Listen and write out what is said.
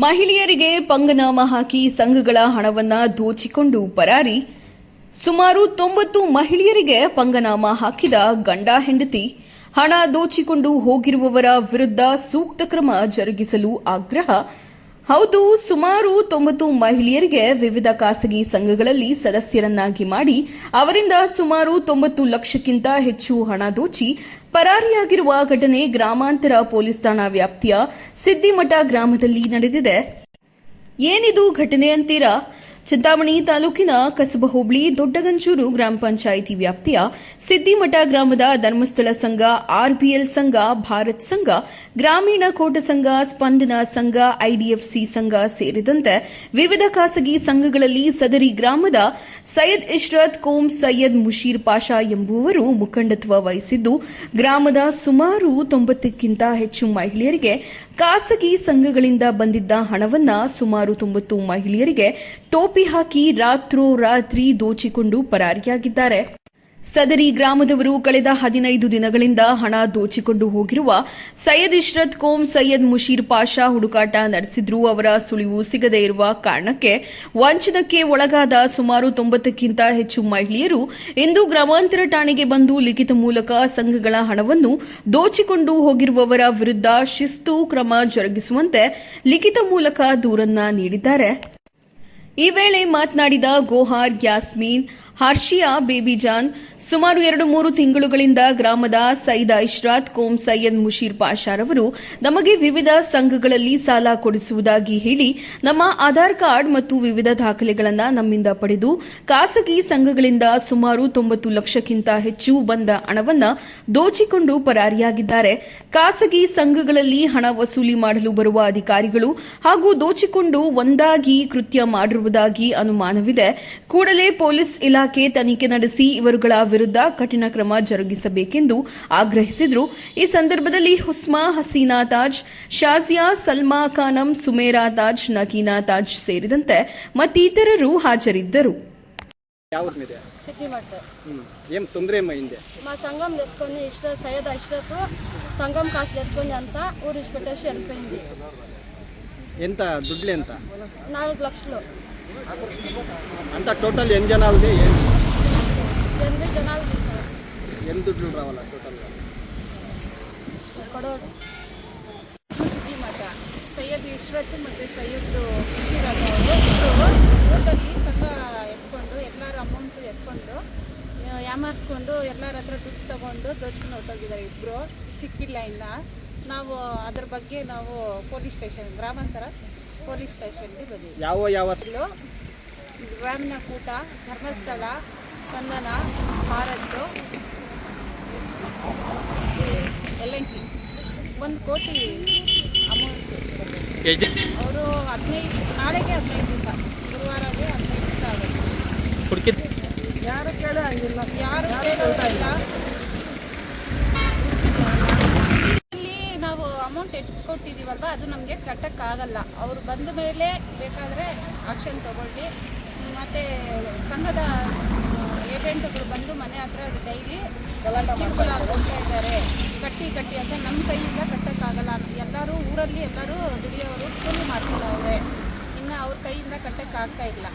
ಮಹಿಳೆಯರಿಗೆ ಪಂಗನಾಮ ಹಾಕಿ ಸಂಘಗಳ ಹಣವನ್ನ ದೋಚಿಕೊಂಡು ಪರಾರಿ. ಸುಮಾರು ತೊಂಬತ್ತು ಮಹಿಳೆಯರಿಗೆ ಪಂಗನಾಮ ಹಾಕಿದ ಗಂಡ ಹೆಂಡತಿ. ಹಣ ದೋಚಿಕೊಂಡು ಹೋಗಿರುವವರ ವಿರುದ್ಧ ಸೂಕ್ತ ಕ್ರಮ ಜರುಗಿಸಲು ಆಗ್ರಹ ಹೌದು, ಸುಮಾರು ತೊಂಬತ್ತು ಮಹಿಳೆಯರಿಗೆ ವಿವಿಧ ಖಾಸಗಿ ಸಂಘಗಳಲ್ಲಿ ಸದಸ್ಯರನ್ನಾಗಿ ಮಾಡಿ ಅವರಿಂದ ಸುಮಾರು ತೊಂಬತ್ತು ಲಕ್ಷಕ್ಕಿಂತ ಹೆಚ್ಚು ಹಣ ದೋಚಿ ಪರಾರಿಯಾಗಿರುವ ಘಟನೆ ಗ್ರಾಮಾಂತರ ಪೊಲೀಸ್ ಠಾಣಾ ವ್ಯಾಪ್ತಿಯ ಸಿದ್ದಿಮಠ ಗ್ರಾಮದಲ್ಲಿ ನಡೆದಿದೆ. ಏನಿದು ಘಟನೆ ಅಂತೀರಾ? ಚಿಂತಾಮಣಿ ತಾಲೂಕಿನ ಕಸಬ ಹೋಬಳಿ ದೊಡ್ಡಗಂಚೂರು ಗ್ರಾಮ ಪಂಚಾಯಿತಿ ವ್ಯಾಪ್ತಿಯ ಸಿದ್ದಿಮಠ ಗ್ರಾಮದ ಧರ್ಮಸ್ಥಳ ಸಂಘ, ಆರ್ಬಿಎಲ್ ಸಂಘ, ಭಾರತ್ ಸಂಘ, ಗ್ರಾಮೀಣ ಕೋಟ ಸಂಘ, ಸ್ಪಂದನ ಸಂಘ, ಐಡಿಎಫ್ಸಿ ಸಂಘ ಸೇರಿದಂತೆ ವಿವಿಧ ಖಾಸಗಿ ಸಂಘಗಳಲ್ಲಿ ಸದರಿ ಗ್ರಾಮದ ಸೈಯದ್ ಇಶ್ರತ್ ಕೋಮ್ ಸೈಯದ್ ಮುಷೀರ್ ಪಾಷಾ ಎಂಬುವರು ಮುಖಂಡತ್ವ ವಹಿಸಿದ್ದು, ಗ್ರಾಮದ ಸುಮಾರು ತೊಂಬತ್ತಕ್ಕಿಂತ ಹೆಚ್ಚು ಮಹಿಳೆಯರಿಗೆ ಖಾಸಗಿ ಸಂಘಗಳಿಂದ ಬಂದಿದ್ದ ಹಣವನ್ನ ಸುಮಾರು ತೊಂಬತ್ತು ಮಹಿಳೆಯರಿಗೆ ಟೋಪಿ ಹಾಕಿ ರಾತ್ರೋರಾತ್ರಿ ದೋಚಿಕೊಂಡು ಪರಾರಿಯಾಗಿದ್ದಾರೆ. ಸದರಿ ಗ್ರಾಮದವರು ಕಳೆದ ಹದಿನೈದು ದಿನಗಳಿಂದ ಹಣ ದೋಚಿಕೊಂಡು ಹೋಗಿರುವ ಸೈಯದ್ ಇಶ್ರತ್ ಕೋಮ್ ಸೈಯದ್ ಮುಷೀರ್ ಪಾಷಾ ಹುಡುಕಾಟ ನಡೆಸಿದ್ರೂ. ಅವರ ಸುಳಿವು ಸಿಗದೇ ಇರುವ ಕಾರಣಕ್ಕೆ ವಂಚನಕ್ಕೆ ಒಳಗಾದ ಸುಮಾರು ತೊಂಬತ್ತಕ್ಕಿಂತ ಹೆಚ್ಚು ಮಹಿಳೆಯರು ಇಂದು ಗ್ರಾಮಾಂತರ ಠಾಣೆಗೆ ಬಂದು ಲಿಖಿತ ಮೂಲಕ ಸಂಘಗಳ ಹಣವನ್ನು ದೋಚಿಕೊಂಡು ಹೋಗಿರುವವರ ವಿರುದ್ಧ ಶಿಸ್ತು ಕ್ರಮ ಜರುಗಿಸುವಂತೆ ಲಿಖಿತ ಮೂಲಕ ದೂರನ್ನ ನೀಡಿದ್ದಾರೆ. ಈ ವೇಳೆ ಮಾತನಾಡಿದ ಗೋಹಾರ್ ಯಾಸ್ಮೀನ್ ಹರ್ಷಿಯಾ ಬೇಬಿಜಾನ್ ಸುಮಾರು ಎರಡು ಮೂರು ತಿಂಗಳುಗಳಿಂದ ಗ್ರಾಮದ ಸೈದಾ ಇಶ್ರಾತ್, ಕೋಮ್ ಸೈಯದ್ ಮುಷೀರ್ ಪಾಷಾರವರು ನಮಗೆ ವಿವಿಧ ಸಂಘಗಳಲ್ಲಿ ಸಾಲ ಕೊಡಿಸುವುದಾಗಿ ಹೇಳಿ ನಮ್ಮ ಆಧಾರ್ ಕಾರ್ಡ್ ಮತ್ತು ವಿವಿಧ ದಾಖಲೆಗಳನ್ನು ನಮ್ಮಿಂದ ಪಡೆದು ಖಾಸಗಿ ಸಂಘಗಳಿಂದ ಸುಮಾರು ತೊಂಬತ್ತು ಲಕ್ಷಕ್ಕಿಂತ ಹೆಚ್ಚು ಬಂದ ಹಣವನ್ನು ದೋಚಿಕೊಂಡು ಪರಾರಿಯಾಗಿದ್ದಾರೆ. ಖಾಸಗಿ ಸಂಘಗಳಲ್ಲಿ ಹಣ ವಸೂಲಿ ಮಾಡಲು ಬರುವ ಅಧಿಕಾರಿಗಳು ಹಾಗೂ ದೋಚಿಕೊಂಡು ಒಂದಾಗಿ ಕೃತ್ಯ ಮಾಡಿರುವುದಾಗಿ ಅನುಮಾನವಿದೆ. ಕೂಡಲೇ ಪೊಲೀಸ್ ಇಲಾಖೆ ತನಿಖೆ ನಡೆಸಿ ಇವರುಗಳ ವಿರುದ್ಧ ಕಠಿಣ ಕ್ರಮ ಜರುಗಿಸಬೇಕೆಂದು ಆಗ್ರಹಿಸಿದರು ಈ ಸಂದರ್ಭದಲ್ಲಿ ಹುಸ್ಮಾ ಹಸೀನಾ ತಾಜ್ ಶಾಜಿಯಾ ಸಲ್ಮಾ ಖಾನಂ ಸುಮೇರಾ ತಾಜ್ ನಗೀನಾ ತಾಜ್ ಸೇರಿದಂತೆ ಮತ್ತಿತರರು ಹಾಜರಿದ್ದರು ಯಾವ మీద సిటీ మట్టు ఏం తొందర ఏమైంది మా సంఘం ఎత్తుకొని ఇష్ట సయ్యద్ అష్రత్ సంఘం కాస్త ఎత్తుకొని అంతా ఊరిసి పెట్టేసి వెళ్ళిపోయింది ఎంత దుడ్లు ఎంత నాలుగు లక్షలు అంతా టోటల్ ఎన్ని జనాలది ఏం ఎనభై జనాలు ఉంటారు. ఎన్ని దుడ్లు రావాలా టోటల్గా ఎక్కడో ಸಿದ್ದಿ ಮಠ ಸೈಯದ್ ಇಶ್ರತ್ ಮತ್ತು ಸೈಯದ್ ಬಶೀರ್ ಅನ್ನೋರು ಇಬ್ಬರು ಊರಲ್ಲಿ ಸಂಘ ಎತ್ಕೊಂಡು ಎಲ್ಲರ ಅಮೌಂಟ್ ಎತ್ಕೊಂಡು ಆ, ಯಾಮಾರಿಸ್ಕೊಂಡು ಎಲ್ಲರ ಹತ್ರ ದುಡ್ಡು ತಗೊಂಡು ದೋಚ್ಕೊಂಡು ಹೊರಟೋಗಿದ್ದಾರೆ ಇಬ್ಬರು ಸಿಕ್ಕಿಲ್ಲ ಇನ್ನ ನಾವು ಅದ್ರ ಬಗ್ಗೆ ನಾವು ಪೊಲೀಸ್ ಸ್ಟೇಷನ್ ಗ್ರಾಮಾಂತರ ಪೊಲೀಸ್ ಸ್ಟೇಷನ್ಗೆ ಬಂದಿದ್ದೀವಿ ಯಾವ ಯಾವ ಸ- ಇಲ್ಲೂ Grameen Koota Dharmasthala Spandana Bharat L N T. ಒಂದು ಕೋಟಿ ಅಮೌಂಟ್ ಅವರು ಹದಿನೈದು ನಾಳೆಗೆ ಹದಿನೈದು ದಿವಸ ಗುರುವಾರಗೆ ಹದಿನೈದು ದಿವಸ ಆಗುತ್ತೆ. ಯಾರು ಕೇಳೋಂಗಿಲ್ಲ ಯಾರು ಕೇಳೋದಿಲ್ಲ ಇಲ್ಲಿ ನಾವು ಅಮೌಂಟ್ ಕೊಟ್ಟಿದ್ದೀವಲ್ವ ಅದು ನಮಗೆ ಕಟ್ಟಕ್ಕಾಗಲ್ಲ. ಅವರು ಬಂದ ಮೇಲೆ ಬೇಕಾದರೆ ಆಕ್ಷನ್ ತಗೊಳ್ಳಿ. ಮತ್ತು ಸಂಘದ ಏಜೆಂಟ್ಗಳು ಬಂದು ಮನೆ ಹತ್ರ ಡೈಲಿ ಕಿರುಕುಳ ಕೊಡ್ತಾ ಇದ್ದಾರೆ. ಕಟ್ಟಿ ಕಟ್ಟಿ ಅಂತ ನಮ್ಮ ಕೈಯಿಂದ ಕಟ್ಟೋಕ್ಕಾಗಲ್ಲ. ಎಲ್ಲರೂ ಊರಲ್ಲಿ ಎಲ್ಲರೂ ದುಡಿಯೋರು ಕೂಲಿ ಮಾಡ್ಕೊಳ್ಳೋವ್ರೆ. ಇನ್ನು ಅವ್ರ ಕೈಯಿಂದ ಕಟ್ಟೋಕ್ಕಾಗ್ತಾ ಇಲ್ಲ.